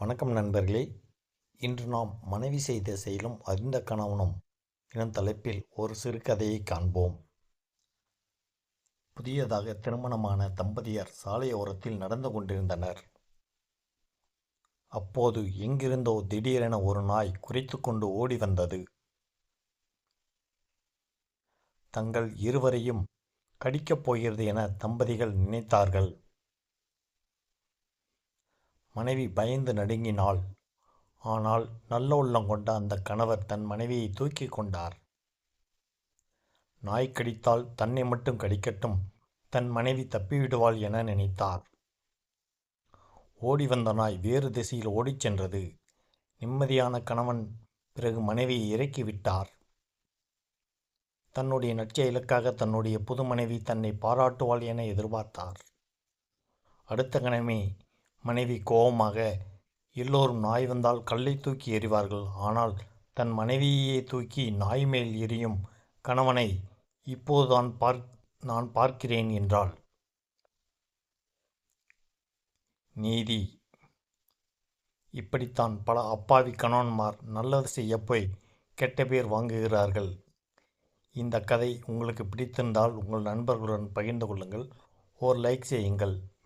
வணக்கம் நண்பர்களே. இன்று நாம் மனைவி செய்த செயலும் அறிந்த கணவனும் எனும் தலைப்பில் ஒரு சிறுகதையை காண்போம். புதியதாக திருமணமான தம்பதியர் சாலையோரத்தில் நடந்து கொண்டிருந்தனர். அப்போது எங்கிருந்தோ திடீரென ஒரு நாய் குறைத்து கொண்டு ஓடி வந்தது. தங்கள் இருவரையும் கடிக்கப் போகிறது என தம்பதிகள் நினைத்தார்கள். மனைவி பயந்து நடுங்கினாள். ஆனால் நல்ல உள்ளம் கொண்ட அந்த கணவர் தன் மனைவியை தூக்கி கொண்டார். நாய் கடித்தால் தன்னை மட்டும் கடிக்கட்டும் தன் மனைவி தப்பிவிடுவாள் என நினைத்தார். ஓடி வந்த நாய் வேறு திசையில் ஓடிச் சென்றது. நிம்மதியான கணவன் பிறகு மனைவியை இறக்கிவிட்டார் தன்னுடைய நற்செயலுக்காக தன்னுடைய புது மனைவி தன்னை பாராட்டுவாள் என எதிர்பார்த்தார். அடுத்த கணமே மனைவி கோபமாக எல்லோரும் நாய் வந்தால் கல்லை தூக்கி எறிவார்கள். ஆனால் தன் மனைவியையே தூக்கி நாய் மேல் எரியும் கணவனை இப்போதுதான் பார்க் நான் பார்க்கிறேன் என்றாள். நீதி. இப்படித்தான் பல அப்பாவி கணவன்மார் நல்லது செய்ய போய் கெட்ட பேர் வாங்குகிறார்கள். இந்த கதை உங்களுக்கு பிடித்திருந்தால் உங்கள் நண்பர்களுடன் பகிர்ந்து கொள்ளுங்கள். ஓர் லைக் செய்யுங்கள்.